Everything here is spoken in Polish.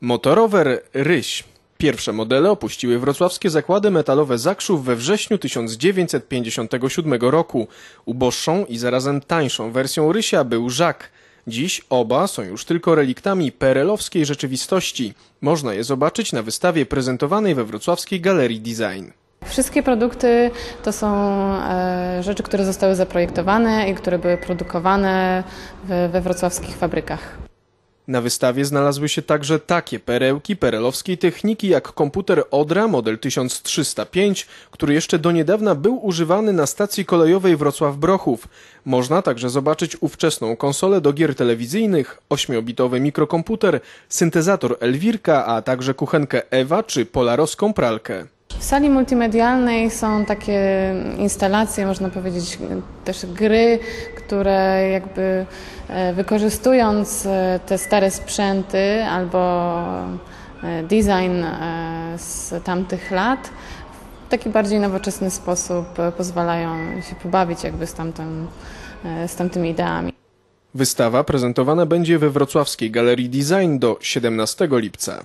Motorower Ryś. Pierwsze modele opuściły wrocławskie zakłady metalowe Zakrzów we wrześniu 1957 roku. Uboższą i zarazem tańszą wersją Rysia był Żak. Dziś oba są już tylko reliktami perelowskiej rzeczywistości. Można je zobaczyć na wystawie prezentowanej we wrocławskiej Galerii Design. Wszystkie produkty to są e, rzeczy, które zostały zaprojektowane i które były produkowane we, we wrocławskich fabrykach. Na wystawie znalazły się także takie perełki perelowskiej techniki jak komputer Odra model 1305, który jeszcze do niedawna był używany na stacji kolejowej Wrocław-Brochów. Można także zobaczyć ówczesną konsolę do gier telewizyjnych, 8-bitowy mikrokomputer, syntezator Elwirka, a także kuchenkę Ewa czy polarowską pralkę. W sali multimedialnej są takie instalacje, można powiedzieć, też gry, które jakby e, wykorzystując e, te stare sprzęty albo e, design z tamtych lat, w taki bardziej nowoczesny sposób pozwalają się pobawić jakby z, tamtą, z tamtymi ideami. Wystawa prezentowana będzie we wrocławskiej Galerii Design do 17 lipca.